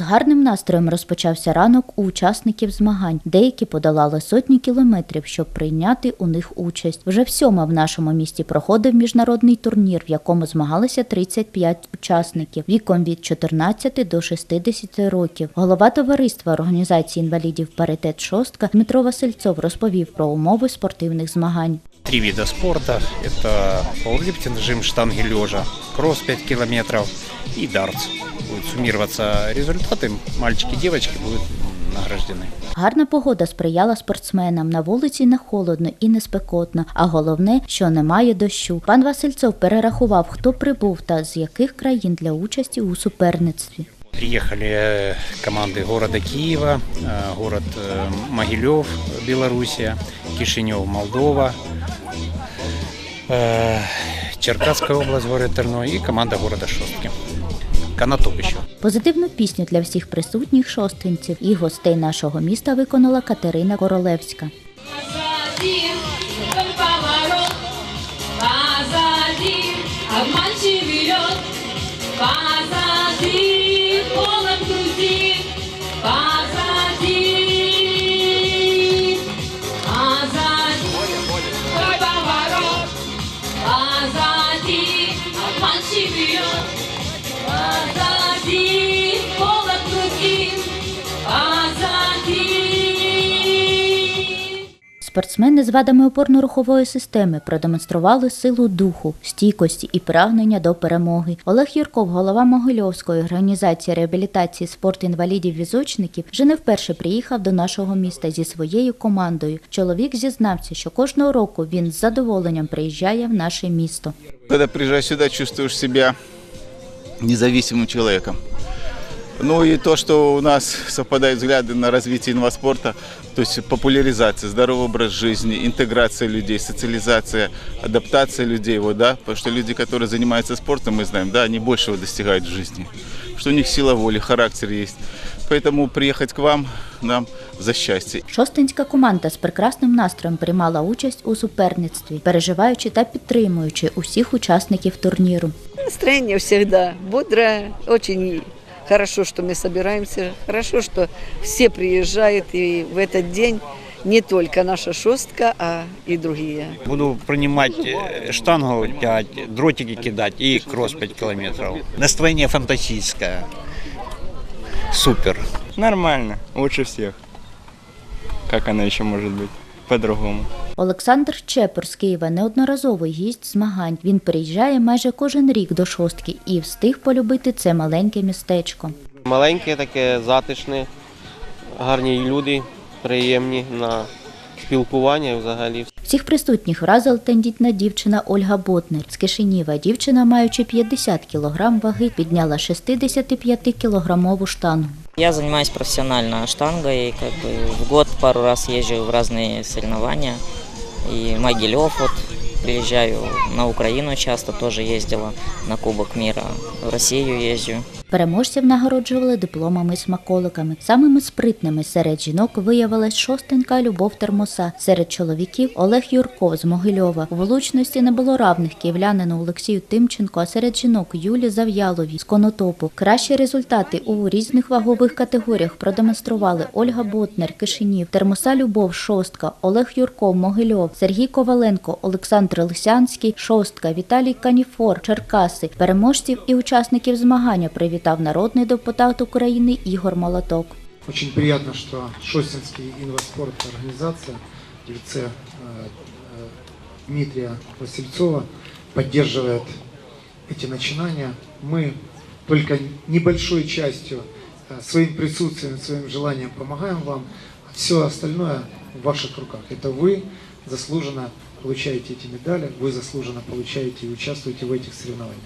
З гарним настроєм розпочався ранок у учасників змагань. Деякі подолали сотні кілометрів, щоб прийняти у них участь. Вже всьома в нашому місті проходив міжнародний турнір, в якому змагалися 35 учасників віком від 14 до 60 років. Голова товариства організації інвалідів Паритет Шостка Дмитро Васильцов розповів про умови спортивних змагань. Три вида спорта. Это пауэрлифтинг, жим штанги лежа, кросс 5 километров и дартс. Будут суммироваться результаты. Мальчики, девочки будут награждены. Гарна погода сприяла спортсменам. На вулиці не холодно і не спекотно, а головне, що немає дощу. Пан Васильцов перерахував, хто прибув та з яких країн для участі у суперництві. Приехали э, команды города Киева, э, город э, Могилев, Белоруссия, Кишинев, Молдова, э, Черкасская область, город Терно и команда города Шостки. Канатопище. Позитивну пісню для всіх присутніх шостинців і гостей нашого міста виконала Катерина Королевська. she Спортсмени з вадами опорно-рухової системи продемонстрували силу духу, стійкості і прагнення до перемоги. Олег Юрков, голова Могильовської організації реабілітації спорту інвалідів візочників, вже не вперше приїхав до нашого міста зі своєю командою. Чоловік зізнався, що кожного року він з задоволенням приїжджає в наше місто. Когда приезжаешь сюда, чувствуешь себя независимым человеком. Ну и то, что у нас совпадают взгляды на развитие инваспорта, то есть популяризация, здоровый образ жизни, интеграция людей, социализация, адаптация людей, вот, да, потому что люди, которые занимаются спортом, мы знаем, да, они большего достигают в жизни, что у них сила воли, характер есть. Поэтому приехать к вам нам за счастье. Шостинська команда з прекрасним настроєм приймала участь у суперництві, переживаючи та підтримуючи усіх учасників турніру. Настроение всегда бодрое, очень Хорошо, что мы собираемся, хорошо, что все приезжают, и в этот день не только наша шостка, а и другие. Буду принимать э, штангу тягать, дротики кидать и кросс 5 километров. Настроение фантастическое. Супер. Нормально, лучше всех. Как она еще может быть по-другому? Олександр Чепур з Києва неодноразовий гість змагань. Він приїжджає майже кожен рік до шостки і встиг полюбити це маленьке містечко. Маленьке, таке затишне, гарні люди, приємні на спілкування взагалі. Всіх присутніх вразила тендітна дівчина Ольга Ботнер з Кишинєва. Дівчина, маючи 50 кілограм ваги, підняла 65-кілограмову штангу. Я занимаюсь профессионально штангой, как бы в год пару раз езжу в разные соревнования. И Могилев вот приезжаю, на Украину часто тоже ездила, на Кубок мира, в Россию езжу. Переможців нагороджували дипломами смаколиками. Самими спритними серед жінок виявилась шостинка Любов Термоса. Серед чоловіків Олег Юрков з Могильова. У влучності не було равних київлянину Олексію Тимченко, а серед жінок Юлі Зав'ялові з Конотопу. Кращі результати у різних вагових категоріях продемонстрували Ольга Ботнер, Кишинів, Термоса Любов, Шостка, Олег Юрков, Могильов, Сергій Коваленко, Олександр Лисянський, Шостка, Віталій Каніфор, Черкаси. Переможців і учасників змагання привітав народний депутат України Ігор Молоток. Очень приятно, что Шостинский инваспорт организация в лице э, э, Дмитрия Васильцова поддерживает эти начинания. Мы только небольшой частью, э, своим присутствием, своим желанием помогаем вам, а все остальное в ваших руках. Это вы заслуженно получаете эти медали, вы заслуженно получаете и участвуете в этих соревнованиях.